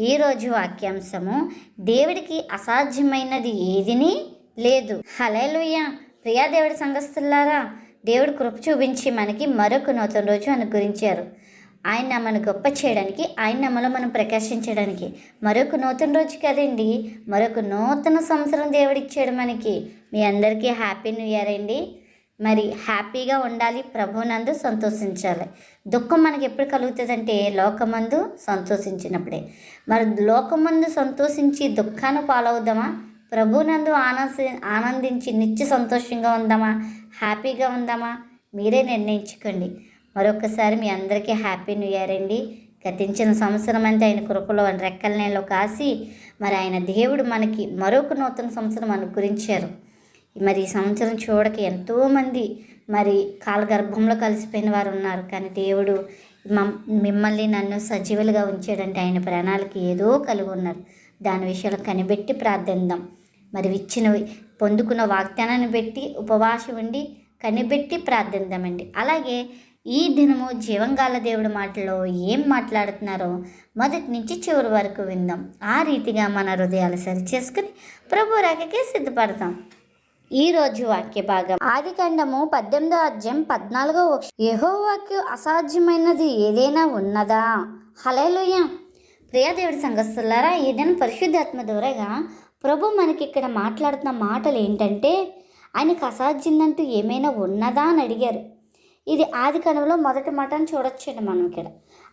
ఈరోజు వాక్యాంశము దేవుడికి అసాధ్యమైనది ఏదిని? లేదు. హలేలుయ్య ప్రియా దేవుడి సంఘస్థులారా దేవుడు కృప చూపించి మనకి మరొక నూతన రోజు అనుగ్రహించారు. ఆయన నామను గొప్ప చేయడానికి ఆయన మనలో మనం ప్రకాశించడానికి మరొక నూతన రోజు కదండి. మరొక నూతన సంవత్సరం దేవుడిచ్చాడు మనకి. మీ అందరికీ హ్యాపీ న్యూ ఇయర్ అండి. మరి హ్యాపీగా ఉండాలి ప్రభునందు సంతోషించాలి. దుఃఖం మనకి ఎప్పుడు కలుగుతుందంటే లోకమందు సంతోషించినప్పుడే. మరి లోకమందు సంతోషించి దుఃఖాన్ని పాలవుదామా? ప్రభునందు ఆనంది ఆనందించి నిత్య సంతోషంగా ఉందామా? హ్యాపీగా ఉందామా? మీరే నిర్ణయించుకోండి. మరొకసారి మీ అందరికీ హ్యాపీ న్యూ ఇయర్ అండి. గతించిన సంవత్సరం అంతా ఆయన కృపలో రెక్కల నెలలో కాసి మరి ఆయన దేవుడు మనకి మరొక నూతన సంవత్సరం అనుగ్రహించారు. మరి ఈ సంవత్సరం చూడక ఎంతోమంది మరి కాలగర్భంలో కలిసిపోయిన వారు ఉన్నారు. కానీ దేవుడు మమ్ మిమ్మల్ని నన్ను సజీవులుగా ఉంచాడంటే ఆయన ప్రాణాలకి ఏదో కలిగి ఉన్నారు. దాని విషయాలు కనిపెట్టి ప్రార్థిద్దాం. మరి ఇచ్చినవి పొందుకున్న వాగ్దానాన్ని పెట్టి ఉపవాసం ఉండి కనిపెట్టి ప్రార్థిద్దామండి. అలాగే ఈ దినము జీవంగాల దేవుడి మాటలో ఏం మాట్లాడుతున్నారో మొదటి నుంచి చివరి వరకు విందాం. ఆ రీతిగా మన హృదయాలు సరి చేసుకుని ప్రభు రాకకే సిద్ధపడతాం. ఈ రోజు వాక్య భాగం. ఆది కాండము పద్దెనిమిదో అధ్యాయం పద్నాలుగో యహోవాక్య అసాధ్యమైనది ఏదైనా ఉన్నదా? హలేలుయ ప్రియాదేవుడి సంఘస్థులారా ఏదైనా పరిశుద్ధాత్మ ద్వారాగా ప్రభు మనకి ఇక్కడ మాట్లాడుతున్న మాటలు ఏంటంటే ఆయనకు అసాధ్యందంటూ ఏమైనా ఉన్నదా అని అడిగారు. ఇది ఆది కణంలో మొదటి మాట అని చూడొచ్చండి మనం ఇక్కడ.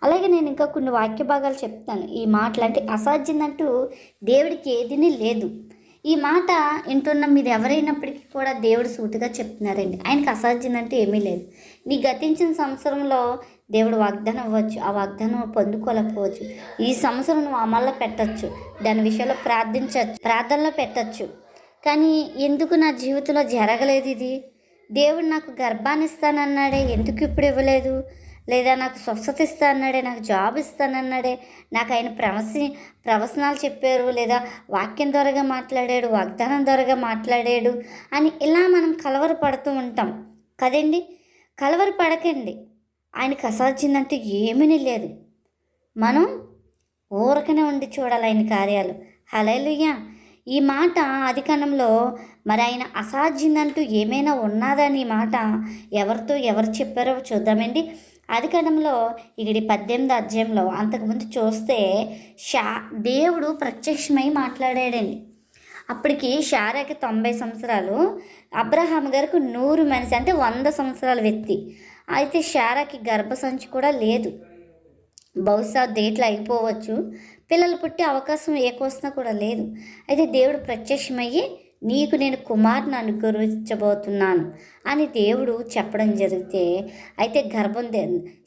అలాగే నేను ఇంకా కొన్ని వాక్య భాగాలు చెప్తాను. ఈ మాటలు అంటే అసాధ్యందంటూ దేవుడికి ఏదిని లేదు. ఈ మాట వింటున్న మీరు ఎవరైనప్పటికీ కూడా దేవుడు సూటిగా చెప్తున్నారండి. ఆయనకు అసాధ్యం అంటే ఏమీ లేదు. నీ గతించిన సంవత్సరంలో దేవుడు వాగ్దానం ఇవ్వచ్చు. ఆ వాగ్దానం పొందుకోలేకపోవచ్చు. ఈ సంవత్సరం నువ్వు అమల్లో పెట్టచ్చు. దాని విషయంలో ప్రార్థించవచ్చు ప్రార్థనలో పెట్టచ్చు. కానీ ఎందుకు నా జీవితంలో జరగలేదు ఇది? దేవుడు నాకు గర్భాన్ని ఇస్తానన్నాడే. ఎందుకు ఇప్పుడు ఇవ్వలేదు? లేదా నాకు స్వస్థత ఇస్తానన్నాడే నాకు జాబ్ ఇస్తానన్నాడే నాకు ఆయన ప్రవసి ప్రవసనాలు చెప్పారు లేదా వాక్యం ద్వారాగా మాట్లాడాడు వాగ్దానం ద్వారాగా మాట్లాడాడు అని ఇలా మనం కలవరపడుతూ ఉంటాం. కదండి? కలవరపడకండి. ఆయనకు అసాధ్యందంటూ ఏమీ లేదు. మనం ఊరకనే ఉండి చూడాలి ఆయన కార్యాలు. హలేలుయ్యా ఈ మాట అధికరణంలో మరి ఆయన అసాధ్యందంటూ ఏమైనా ఉన్నదని మాట ఎవరితో ఎవరు చెప్పారో చూద్దామండి. అధికరణంలో ఇక్కడి పద్దెనిమిది అధ్యాయంలో అంతకుముందు చూస్తే షా దేవుడు ప్రత్యక్షమై మాట్లాడాడండి. అప్పటికి షారాకి తొంభై సంవత్సరాలు అబ్రహాం గారికి నూరు మనిషి అంటే వంద సంవత్సరాల వ్యక్తి. అయితే షారాకి గర్భసంచి కూడా లేదు. బహుశా డేట్లు అయిపోవచ్చు. పిల్లలు పుట్టే అవకాశం ఏకొస్తున్నా కూడా లేదు. అయితే దేవుడు ప్రత్యక్షమయ్యి నీకు నేను కుమారుని అనుగ్రహించబోతున్నాను అని దేవుడు చెప్పడం జరిగితే అయితే గర్భం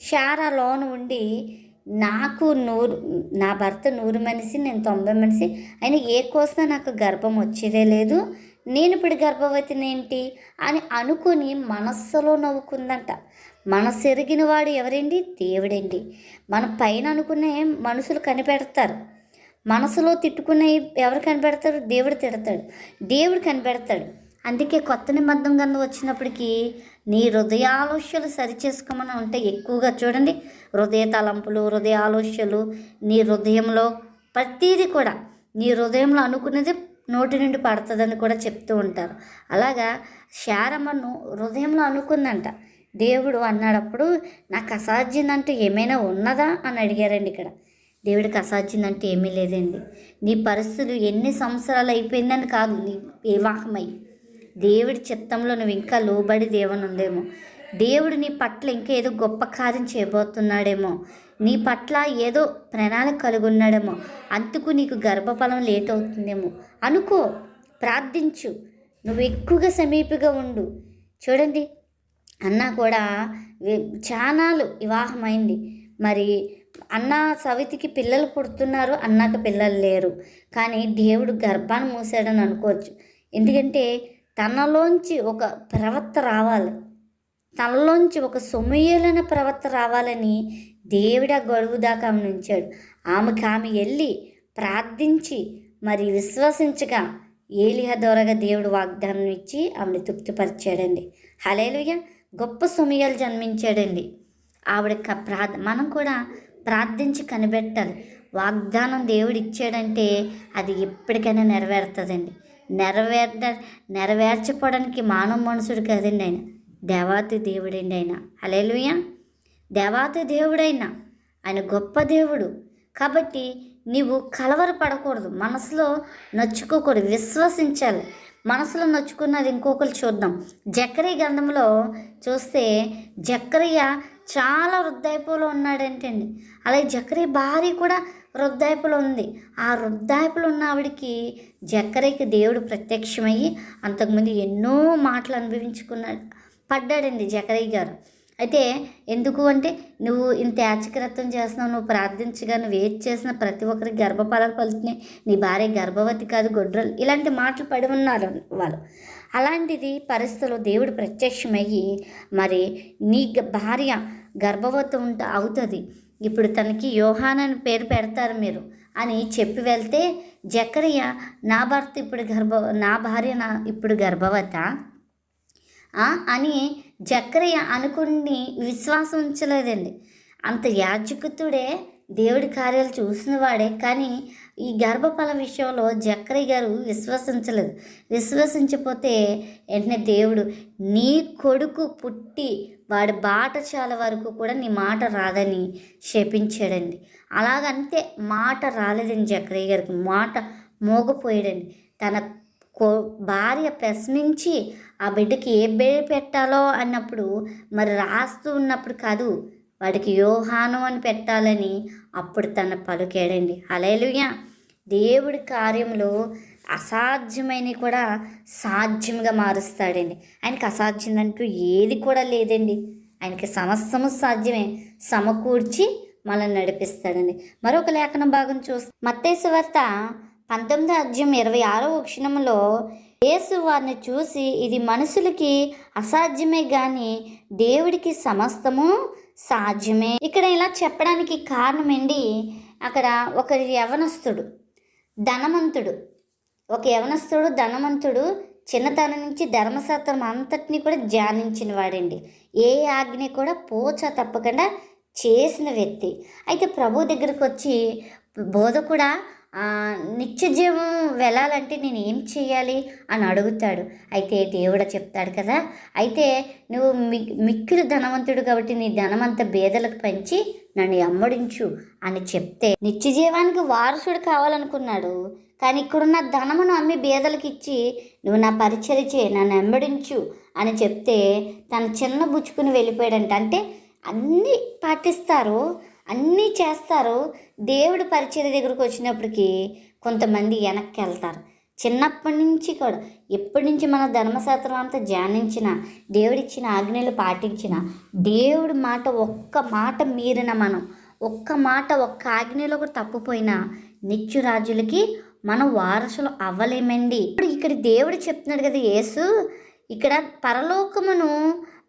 షారా ఉండి నాకు నూరు నా భర్త నూరు మనిషి నేను తొంభై మనిషి ఆయన ఏ కోసం నాకు గర్భం వచ్చేదే లేదు. నేను ఇప్పుడు గర్భవతిని ఏంటి? అని అనుకుని మనస్సులో నవ్వుకుందంట. మనసు ఎరిగిన వాడు ఎవరండి? దేవుడండి. మన పైన అనుకునే మనుషులు కనిపెడతారు. మనసులో తిట్టుకునే ఎవరు కనిపెడతారు? దేవుడు తిడతాడు. దేవుడు కనిపెడతాడు. అందుకే కొత్త నిబద్ధం కింద వచ్చినప్పటికీ నీ హృదయ ఆలోచనలు సరిచేసుకోమని ఉంటే ఎక్కువగా చూడండి. హృదయ తలంపులు హృదయ ఆలోచనలు నీ హృదయంలో ప్రతీది కూడా నీ హృదయంలో అనుకున్నది నోటి నుండి పడుతుందని కూడా చెప్తూ ఉంటారు. అలాగా శారమ్మను హృదయంలో అనుకుందంట. దేవుడు అన్నాడప్పుడు నాకు అసాధ్యందంటూ ఏమైనా ఉన్నదా? అని అడిగారండి ఇక్కడ. దేవుడికి అసాధ్యందంటే ఏమీ లేదండి. నీ పరిస్థితులు ఎన్ని సంవత్సరాలు అయిపోయిందని కాదు నీ వివాహమై. దేవుడి చిత్తంలో నువ్వు ఇంకా లోబడి దేవుని ఉందేమో దేవుడు నీ పట్ల ఇంకా ఏదో గొప్ప కార్యం చేయబోతున్నాడేమో. నీ పట్ల ఏదో ప్రణాళిక కలిగి ఉన్నాడేమో అందుకు నీకు గర్భఫలం లేట్ అవుతుందేమో అనుకో ప్రార్థించు. నువ్వు ఎక్కువగా సమీపగా ఉండు. చూడండి అన్న కూడా చాలా వివాహమైంది. మరి అన్న సవితికి పిల్లలు పుడుతున్నారు అన్నకు పిల్లలు లేరు. కానీ దేవుడు గర్భాన్ని మూసాడని అనుకోవచ్చు. ఎందుకంటే తనలోంచి ఒక ప్రవర్త రావాలి. తనలోంచి ఒక సొమయ్యలైన ప్రవర్త రావాలని దేవుడు ఆ గడువు దాకా ఆమెను ఉంచాడు. ఆమెకి ఆమె వెళ్ళి ప్రార్థించి మరి విశ్వసించగా ఏలిహ ద్వారాగా దేవుడు వాగ్దానం ఇచ్చి ఆమెను తృప్తిపరిచాడండి. హలేలుయ గొప్ప సొమయ్యలు జన్మించాడండి. ఆవిడ క- ప్రార్థ మనం కూడా ప్రార్థించి కనిపెట్టాలి వాగ్దానం దేవుడు ఇచ్చాడంటే అది ఎప్పటికైనా నెరవేరుతుందండి. నెరవేర్ నెరవేర్చపోవడానికి మానవ మనుషుడు కదండి ఆయన. దేవాతి దేవుడండి ఆయన. హలేలుయ దేవాతి దేవుడైన ఆయన గొప్ప దేవుడు. కాబట్టి నీవు కలవరపడకూడదు. మనసులో నొచ్చుకోకూడదు. విశ్వసించాలి. మనసులో నొచ్చుకున్నది ఇంకొకరు చూద్దాం. జక్కరీ గ్రంథంలో చూస్తే జక్రయ్య చాలా వృద్ధాయిపులో ఉన్నాడంటండి? అలాగే జక్కరీ భార్య కూడా వృద్ధాయిపులో ఉంది. ఆ వృద్ధాయిపులో ఉన్న ఆవిడికి జక్కరయ్యకి దేవుడు ప్రత్యక్షమయ్యి అంతకుముందు ఎన్నో మాటలు అనుభవించుకున్నాడు పడ్డాడండి జకరయ్య గారు. అయితే ఎందుకు అంటే నువ్వు ఇంత యాచకరత్వం చేస్తున్నావు నువ్వు ప్రార్థించగా నువ్వు ఏది చేసినా ప్రతి ఒక్కరికి గర్భఫలాలు పలుతున్నాయి నీ భార్య గర్భవతి కాదు గొడ్రలు ఇలాంటి మాటలు పడి ఉన్నారు వాళ్ళు. అలాంటిది పరిస్థితుల్లో దేవుడు ప్రత్యక్షమయ్యి మరి నీ గ- భార్య గర్భవతి ఉంట అవుతుంది. ఇప్పుడు తనకి యోహాన్ అని పేరు పెడతారు మీరు అని చెప్పి వెళ్తే జక్రయ్య నా భర్త ఇప్పుడు గర్భ నా భార్య నా ఇప్పుడు గర్భవత? అని జక్రయ్య అనుకుని విశ్వాసం ఉంచలేదండి. అంత యాజకుతుడే దేవుడి కార్యాలు చూసిన వాడే కానీ ఈ గర్భఫలం విషయంలో జక్కరి గారు విశ్వసించలేదు. విశ్వసించకపోతే వెంటనే దేవుడు నీ కొడుకు పుట్టి వాడి బాటచాల వరకు కూడా నీ మాట రాదని శపించాడండి. అలాగంతే మాట రాలేదండి జక్కరయ్య గారికి. మాట మోగపోయాడండి. తన కో భార్య ప్రశ్నించి ఆ బిడ్డకి ఏ పేరు పెట్టాలో అన్నప్పుడు మరి రాస్తూ ఉన్నప్పుడు కాదు వాడికి యోహాను అని పెట్టాలని అప్పుడు తన పలుకాడండి. హలేలుయ దేవుడి కార్యంలో అసాధ్యమైనవి కూడా సాధ్యంగా మారుస్తాడండి. ఆయనకి అసాధ్యం అంటూ ఏది కూడా లేదండి. ఆయనకి సమస్తము సాధ్యమే. సమకూర్చి మనల్ని నడిపిస్తాడండి. మరొక లేఖన భాగం చూస్తే మత్తేసు వార్త పంతొమ్మిది అధ్యయం ఇరవై ఆరో క్షణంలో యేసు వారిని చూసి ఇది మనుషులకి అసాధ్యమే కానీ దేవుడికి సమస్తము సాధ్యమే. ఇక్కడ ఇలా చెప్పడానికి కారణం ఏంటి? అక్కడ ఒక యవనస్తుడు ధనవంతుడు. ఒక యవనస్తుడు ధనవంతుడు చిన్నతనం నుంచి ధర్మశాస్త్రం అంతటినీ కూడా ధ్యానించిన వాడండి. ఏ ఆజ్ఞ కూడా పోచ తప్పకుండా చేసిన వ్యక్తి. అయితే ప్రభు దగ్గరకు వచ్చి బోధ కూడా నిత్య జీవం వెళ్ళాలంటే నేను ఏం చేయాలి? అని అడుగుతాడు. అయితే దేవుడు చెప్తాడు కదా అయితే నువ్వు మి మిక్కిలు ధనవంతుడు కాబట్టి నీ ధనమంతా బేదలకు పంచి నన్ను అమ్మడించు అని చెప్తే నిత్యజీవానికి వారసుడు కావాలనుకున్నాడు. కానీ ఇక్కడున్న ధనమును అమ్మి బీదలకు ఇచ్చి నువ్వు నా పరిచర్య చేయి నన్ను వెంబడించు అని చెప్తే తన చిన్న బుచ్చుకుని వెళ్ళిపోయాడంట. అంటే అన్నీ పాటిస్తారు అన్నీ చేస్తారు. దేవుడు పరిచర్య దగ్గరకు వచ్చినప్పటికీ కొంతమంది వెనక్కి వెళ్తారు. చిన్నప్పటి నుంచి కూడా ఎప్పటి నుంచి మన ధర్మశాస్త్రం అంతా ధ్యానించిన దేవుడిచ్చిన ఆజ్ఞలు పాటించిన దేవుడి మాట ఒక్క మాట మీరిన మనం ఒక్క మాట ఒక్క ఆజ్ఞలో కూడా తప్పుపోయినా నిత్యురాజులకి మనం వారసులు అవ్వలేమండి. ఇప్పుడు ఇక్కడ దేవుడు చెప్తున్నాడు కదా యేసు ఇక్కడ పరలోకమును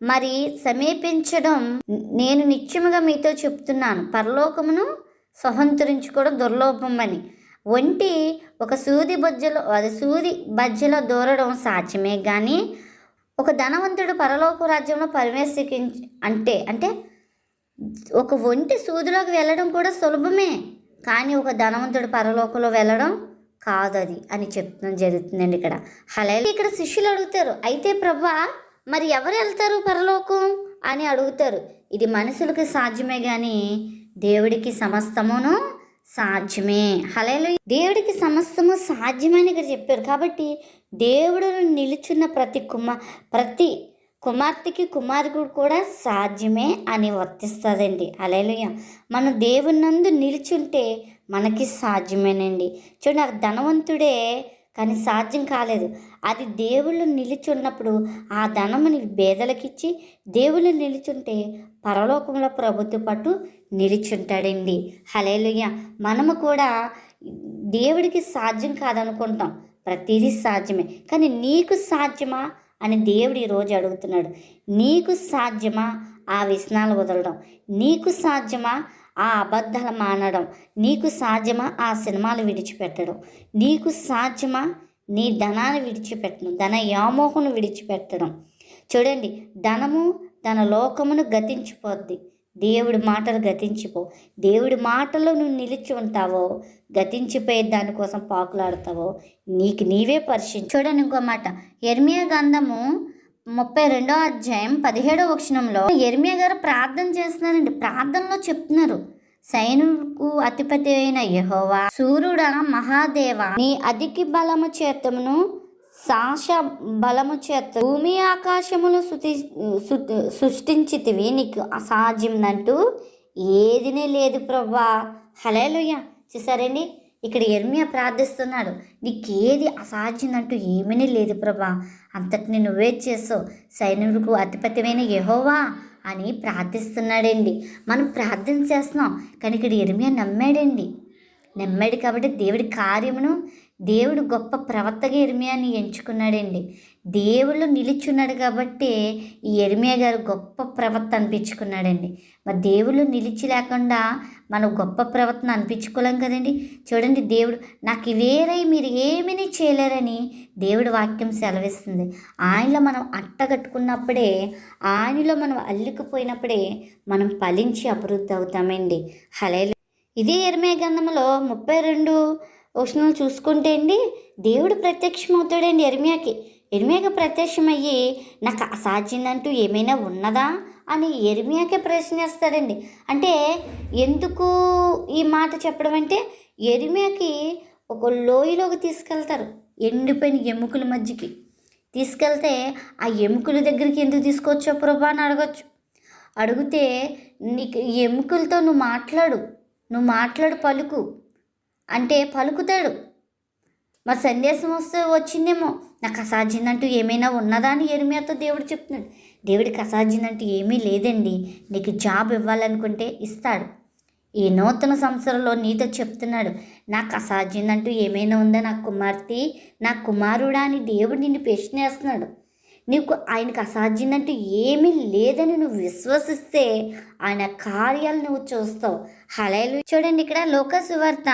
మరి సమీపించడం నేను నిత్యముగా మీతో చెప్తున్నాను. పరలోకమును సహంతరించుకోవడం దుర్లోభం అని ఒంటి ఒక సూది బొజ్జలో అది సూది బజ్జలో దూరడం సాధ్యమే కానీ ఒక ధనవంతుడు పరలోక రాజ్యంలో పరివేశించ అంటే అంటే ఒక ఒంటి సూదిలోకి వెళ్ళడం కూడా సులభమే కానీ ఒక ధనవంతుడు పరలోకంలో వెళ్ళడం కాదు అది అని చెప్తున్నాం జరుగుతుందండి ఇక్కడ. హలే ఇక్కడ శిష్యులు అడుగుతారు అయితే ప్రభా మరి ఎవరు వెళ్తారు పరలోకం? అని అడుగుతారు. ఇది మనుషులకు సాధ్యమే కానీ దేవుడికి సమస్తమును సాధ్యమే. హలేలు దేవుడికి సమస్తము సాధ్యమని ఇక్కడ చెప్పారు. కాబట్టి దేవుడు నిలుచున్న ప్రతి కుమ ప్రతి కుమార్తెకి కుమారుడు కూడా సాధ్యమే అని వర్తిస్తుందండి. అలేలుయ మనం దేవునందు నిలుచుంటే మనకి సాధ్యమేనండి. చూడండి ఆ ధనవంతుడే కానీ సాధ్యం కాలేదు. అది దేవుళ్ళు నిలుచున్నప్పుడు ఆ ధనముని బేదలకిచ్చి దేవుళ్ళు నిలుచుంటే పరలోకంలో ప్రభుత్వ పట్టు నిలిచుంటాడండి. హలేలుయ మనము కూడా దేవుడికి సాధ్యం కాదనుకుంటాం. ప్రతిదీ సాధ్యమే. కానీ నీకు సాధ్యమా అని దేవుడు ఈరోజు అడుగుతున్నాడు. నీకు సాధ్యమా ఆ వ్యసనాలు వదలడం. నీకు సాధ్యమా ఆ అబద్ధాలు మానడం. నీకు సాధ్యమా ఆ సినిమాలు విడిచిపెట్టడం. నీకు సాధ్యమా నీ ధనాన్ని విడిచిపెట్టడం. ధన యామోహను విడిచిపెట్టడం. చూడండి ధనము తన లోకమును గతించిపోద్ది. దేవుడి మాటలు గతించిపో. దేవుడి మాటలో నువ్వు నిలిచి ఉంటావో గతించిపోయే దానికోసం పాకులాడతావో నీకు నీవే పరిశీలి చూడండి ఇంకో మాట. ఎర్మియా గంధము ముప్పై రెండో అధ్యాయం పదిహేడో వక్షణంలో ఎర్మియా గారు ప్రార్థన చేస్తున్నారండి. ప్రార్థనలో చెప్తున్నారు. సైనుకు అధిపతి అయిన యహోవా సూర్యుడ మహాదేవ నీ అధికి బలము చేతమును సాశ బలము చేత భూమి ఆకాశములు శృతి సృష్టించితివి. నీకు అసాధ్యమంటూ ఏదినే లేదు ప్రభా. హలేలుయ్య చూసారండి? ఇక్కడ ఎర్మియా ప్రార్థిస్తున్నాడు. నీకేది అసాధ్యమంటూ ఏమీ లేదు ప్రభా. అంతటిని నువ్వే చేసావు సైనికులకు అధిపతిమైన యహోవా అని ప్రార్థిస్తున్నాడండి. మనం ప్రార్థన చేస్తున్నాం. కానీ ఇక్కడ ఎర్మియా నమ్మాడండి. నమ్మాడు కాబట్టి దేవుడి కార్యమును దేవుడు గొప్ప ప్రవర్తగా ఎర్మియాని ఎంచుకున్నాడండి. దేవుళ్ళు నిలిచున్నాడు కాబట్టి ఈ ఎర్మియా గారు గొప్ప ప్రవర్త అనిపించుకున్నాడండి. మరి దేవుళ్ళు నిలిచి లేకుండా మనం గొప్ప ప్రవర్తన అనిపించుకోలేం కదండి. చూడండి దేవుడు నాకు ఇవేరై మీరు ఏమీ చేయలేరని దేవుడు వాక్యం సెలవిస్తుంది. ఆయనలో మనం అట్టగట్టుకున్నప్పుడే ఆయనలో మనం అల్లుకుపోయినప్పుడే మనం ఫలించి అభివృద్ధి అవుతామండి. హలే ఇదే ఎర్మే గంధంలో ముప్పై రెండు వచనాలు చూసుకుంటే అండి దేవుడు ప్రత్యక్షమవుతాడండి ఎర్మియాకి. ఎర్మియాకి ప్రత్యక్షమయ్యి నాకు అసాధ్యందంటూ ఏమైనా ఉన్నదా అని ఎర్మియాకే ప్రశ్నిస్తాడండి అంటే ఎందుకు ఈ మాట చెప్పడం అంటే ఎర్మియాకి ఒక లోయలోకి తీసుకెళ్తారు ఎండిపోయిన ఎముకల మధ్యకి. తీసుకెళ్తే ఆ ఎముకల దగ్గరికి ఎందుకు తీసుకొచ్చో ప్రభా అని అడగచ్చు. అడిగితే నీకు ఎముకలతో నువ్వు మాట్లాడు నువ్వు మాట్లాడు పలుకు. అంటే పలుకుతాడు. మరి సందేశం వస్తే వచ్చిందేమో. నాకు అసాధ్యందంటూ ఏమైనా ఉన్నదా అని ఎరిమియాతో దేవుడు చెప్తున్నాడు. దేవుడికి అసాధ్యందంటూ ఏమీ లేదండి. నీకు జాబ్ ఇవ్వాలనుకుంటే ఇస్తాడు. ఈ నూతన సంవత్సరంలో నీతో చెప్తున్నాడు. నాకు అసాధ్యందంటూ ఏమైనా ఉందా నా కుమార్తె? నా కుమారుడా అని దేవుడు నిన్ను ప్రశ్నేస్తున్నాడు. నీకు ఆయనకు అసాధ్యమంటూ ఏమీ లేదని నువ్వు విశ్వసిస్తే ఆయన కార్యాలు నువ్వు చూస్తావు. హలైలు చూడండి ఇక్కడ లోక సువార్త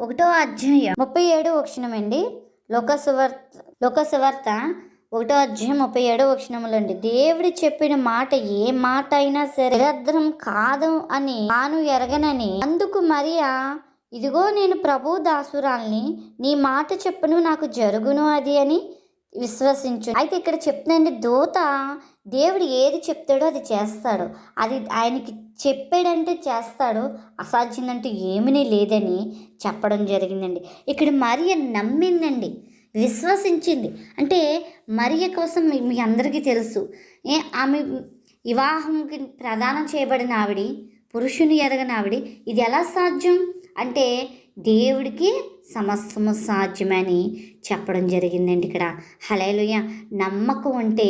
ఒకటో అధ్యాయం ముప్పై ఏడో వక్షణమండి లోక సువార్త లోక సువార్త ఒకటో అధ్యాయం ముప్పై ఏడో వక్షణములు అండి. దేవుడు చెప్పిన మాట ఏ మాట అయినా సరే నిరర్ధనం కాదు అని తాను ఎరగనని. అందుకు మరియా ఇదిగో నేను ప్రభు దాసురాల్ని నీ మాట చెప్పును నాకు జరుగును అది అని విశ్వసించు. అయితే ఇక్కడ చెప్తుందండి దూత దేవుడు ఏది చెప్తాడో అది చేస్తాడు. అది ఆయనకి చెప్పాడంటే చేస్తాడు. అసాధ్యమంటే ఏమీ లేదని చెప్పడం జరిగిందండి. ఇక్కడ మరియ నమ్మిందండి. విశ్వసించింది. అంటే మరియ కోసం మీ మీ అందరికీ తెలుసు. ఏ ఆమె వివాహంకి ప్రదానం చేయబడిన ఆవిడి పురుషుని ఎరగని ఆవిడి ఇది ఎలా సాధ్యం? అంటే దేవుడికి సమస్తము సాధ్యమని చెప్పడం జరిగిందండి ఇక్కడ. హలేలుయ నమ్మకం ఉంటే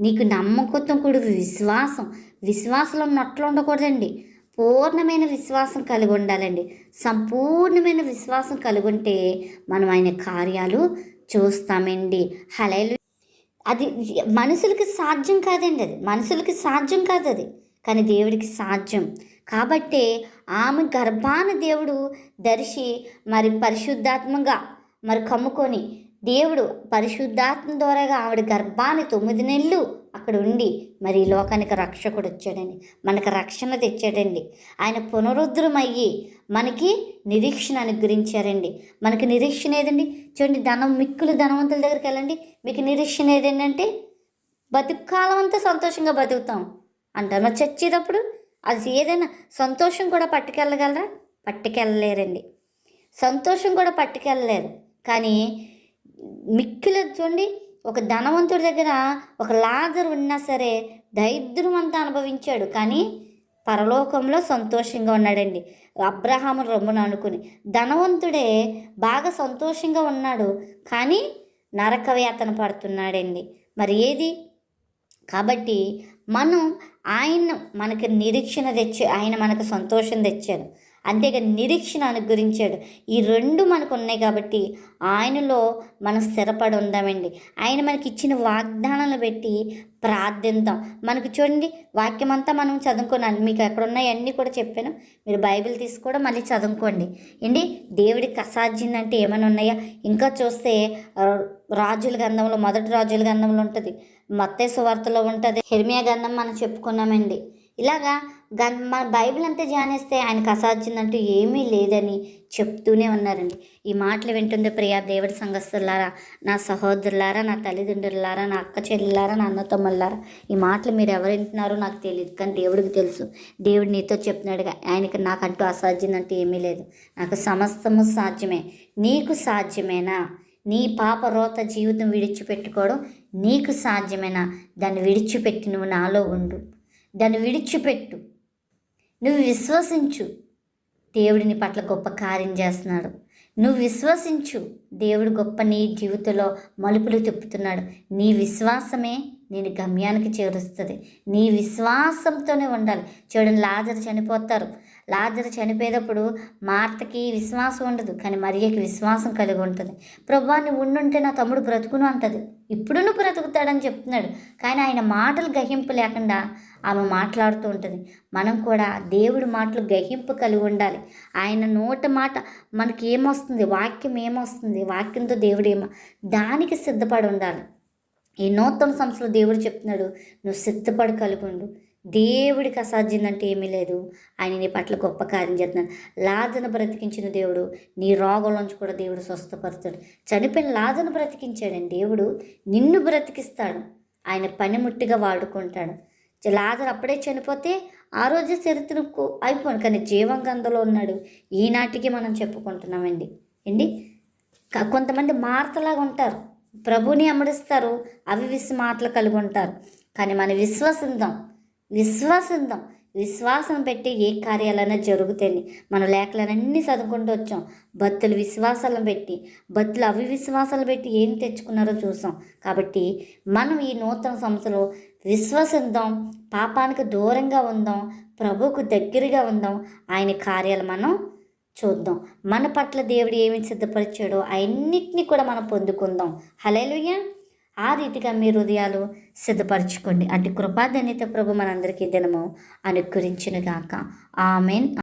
నీకు నమ్మకంతో కూడా విశ్వాసం విశ్వాసంలో నట్లు ఉండకూడదండి. పూర్ణమైన విశ్వాసం కలిగి ఉండాలండి. సంపూర్ణమైన విశ్వాసం కలిగి ఉంటే మనం ఆయన కార్యాలు చూస్తామండి. హలేలు అది మనుషులకి సాధ్యం కాదండి అది. మనుషులకి సాధ్యం కాదు అది. కానీ దేవుడికి సాధ్యం. కాబట్టే ఆమె గర్భాన దేవుడు దర్శి మరి పరిశుద్ధాత్మగా మరి కమ్ముకొని దేవుడు పరిశుద్ధాత్మ ద్వారాగా ఆవిడ గర్భాన్ని తొమ్మిది నెలలు అక్కడ ఉండి మరి ఈ లోకానికి రక్షకుడు వచ్చాడండి. మనకు రక్షణ తెచ్చాడండి. ఆయన పునరుద్ధరమయ్యి మనకి నిరీక్షణ అనుగ్రహించారండి. మనకి నిరీక్షణ ఏదండి? చూడండి ధనం మిక్కులు ధనవంతుల దగ్గరికి వెళ్ళండి. మీకు నిరీక్షణ ఏదేంటంటే బతుకాలం అంతా సంతోషంగా బతుకుతాం అంటారు. చచ్చేటప్పుడు అది ఏదైనా సంతోషం కూడా పట్టుకెళ్ళగలరా? పట్టుకెళ్ళలేరండి. సంతోషం కూడా పట్టుకెళ్ళలేరు. కానీ మిక్కిలు చూడండి ఒక ధనవంతుడి దగ్గర ఒక లాజర్ ఉన్నా సరే దరిద్రం అంతా అనుభవించాడు. కానీ పరలోకంలో సంతోషంగా ఉన్నాడండి. అబ్రహాము రొమ్మును అనుకుని. ధనవంతుడే బాగా సంతోషంగా ఉన్నాడు. కానీ నరక వేతన పడుతున్నాడండి. మరి ఏది? కాబట్టి మనం ఆయన మనకి నిరీక్షణ తెచ్చి ఆయన మనకు సంతోషం తెచ్చారు. అంతేగా నిరీక్షణ అనుగ్రహించాడు. ఈ రెండు మనకు ఉన్నాయి కాబట్టి ఆయనలో మనం స్థిరపడి ఉందామండి. ఆయన మనకి ఇచ్చిన వాగ్దానాలు పెట్టి ప్రార్థిద్దాం. మనకు చూడండి వాక్యం అంతా మనం చదువుకున్నాను మీకు ఎక్కడ ఉన్నాయన్నీ కూడా చెప్పాను. మీరు బైబిల్ తీసి కూడా మళ్ళీ చదువుకోండి. ఏంటి? దేవుడికి అసాధ్యం అంటే ఏమైనా ఉన్నాయా? ఇంకా చూస్తే రాజుల గంధంలో మొదటి రాజుల గంధంలో ఉంటుంది. మత్తేసు వార్తలో ఉంటుంది. హెర్మియా గంధం మనం చెప్పుకున్నామండి. ఇలాగా గన్ మన బైబిల్ అంతా ధ్యానిస్తే ఆయనకు అసాధ్యం అంటూ ఏమీ లేదని చెప్తూనే ఉన్నారండి. ఈ మాటలు వింటుంది ప్రియా దేవుడి సంఘస్తులారా నా సహోదరులారా నా తల్లిదండ్రులారా నా అక్క చెల్లెలారా నా అన్న తమ్ముళ్ళారా ఈ మాటలు మీరు ఎవరు వింటున్నారో నాకు తెలియదు కానీ దేవుడికి తెలుసు. దేవుడు నీతో చెప్తున్నాడుగా ఆయనకి నాకంటూ అసాధ్యం అంటూ ఏమీ లేదు. నాకు సమస్తము సాధ్యమే. నీకు సాధ్యమేనా? నీ పాప రోత జీవితం విడిచిపెట్టుకోవడం నీకు సాధ్యమేనా? దాన్ని విడిచిపెట్టి నువ్వు నాలో ఉండు. దాన్ని విడిచిపెట్టు. నువ్వు విశ్వసించు. దేవుడిని పట్ల గొప్ప కార్యం చేస్తున్నాడు. నువ్వు విశ్వసించు. దేవుడు గొప్ప నీ జీవితంలో మలుపులు తిప్పుతున్నాడు. నీ విశ్వాసమే నేను గమ్యానికి చేరుస్తుంది. నీ విశ్వాసంతోనే ఉండాలి. చూడండి లాజర్ చనిపోతారు. లాజర్ చనిపోయేటప్పుడు మార్తకి విశ్వాసం ఉండదు కానీ మరియకి విశ్వాసం కలిగి ఉంటుంది. ప్రభా నువ్వు ఉండుంటే నా తమ్ముడు బ్రతుకును అంటది. ఇప్పుడు నువ్వు బ్రతుకుతాడని చెప్తున్నాడు. కానీ ఆయన మాటలు గ్రహింపు లేకుండా ఆమె మాట్లాడుతూ ఉంటుంది. మనం కూడా దేవుడి మాటలు గ్రహింపు కలిగి ఉండాలి. ఆయన నోట మాట మనకి ఏమొస్తుంది? వాక్యం ఏమొస్తుంది? వాక్యంతో దేవుడు ఏమో దానికి సిద్ధపడి ఉండాలి. ఈ నూతన సంస్థలో దేవుడు చెప్తున్నాడు నువ్వు సిద్ధపడి కలిగి ఉండు. దేవుడికి అసాధ్యందంటే ఏమీ లేదు. ఆయన నీ పట్ల గొప్ప కార్యం చేస్తున్నాడు. లాజను బ్రతికించిన దేవుడు నీ రోగంలోంచి కూడా దేవుడు స్వస్థపరుస్తాడు. చనిపోయిన లాజను బ్రతికించాడండి దేవుడు నిన్ను బ్రతికిస్తాడు. ఆయన పనిముట్టిగా వాడుకుంటాడు. లాజర్ అప్పుడే చనిపోతే ఆ రోజు చరిత్రకు అయిపోను. కానీ జీవంగంధలో ఉన్నాడు. ఈనాటికి మనం చెప్పుకుంటున్నామండి. ఏంటి? కొంతమంది మార్తలాగా ఉంటారు. ప్రభుని అమరిస్తారు. అవి విశ్వ మాటలు కలిగి ఉంటారు కానీ మనం విశ్వసిందాం విశ్వసిందాం విశ్వాసం పెట్టి ఏ కార్యాలైనా జరుగుతాయి మన లేఖలన్నీ చదువుకుంటూ వచ్చాం. భక్తులు విశ్వాసాలను పెట్టి భక్తులు అవి విశ్వాసాలు పెట్టి ఏం తెచ్చుకున్నారో చూసాం. కాబట్టి మనం ఈ నూతన సంస్థలో విశ్వసిద్దాం పాపానికి దూరంగా ఉందాం ప్రభువుకు దగ్గరగా ఉందాం ఆయన కార్యాలు మనం చూద్దాం. మన పట్ల దేవుడు ఏమి సిద్ధపరిచాడో అన్నిటినీ కూడా మనం పొందుకుందాం. హలేలుయ్య ఆ రీతిగా మీ హృదయాలు సిద్ధపరచుకోండి. అటు కృపాధన్యత ప్రభు మనందరికీ దినము అనుకరించిన ఆమెన్.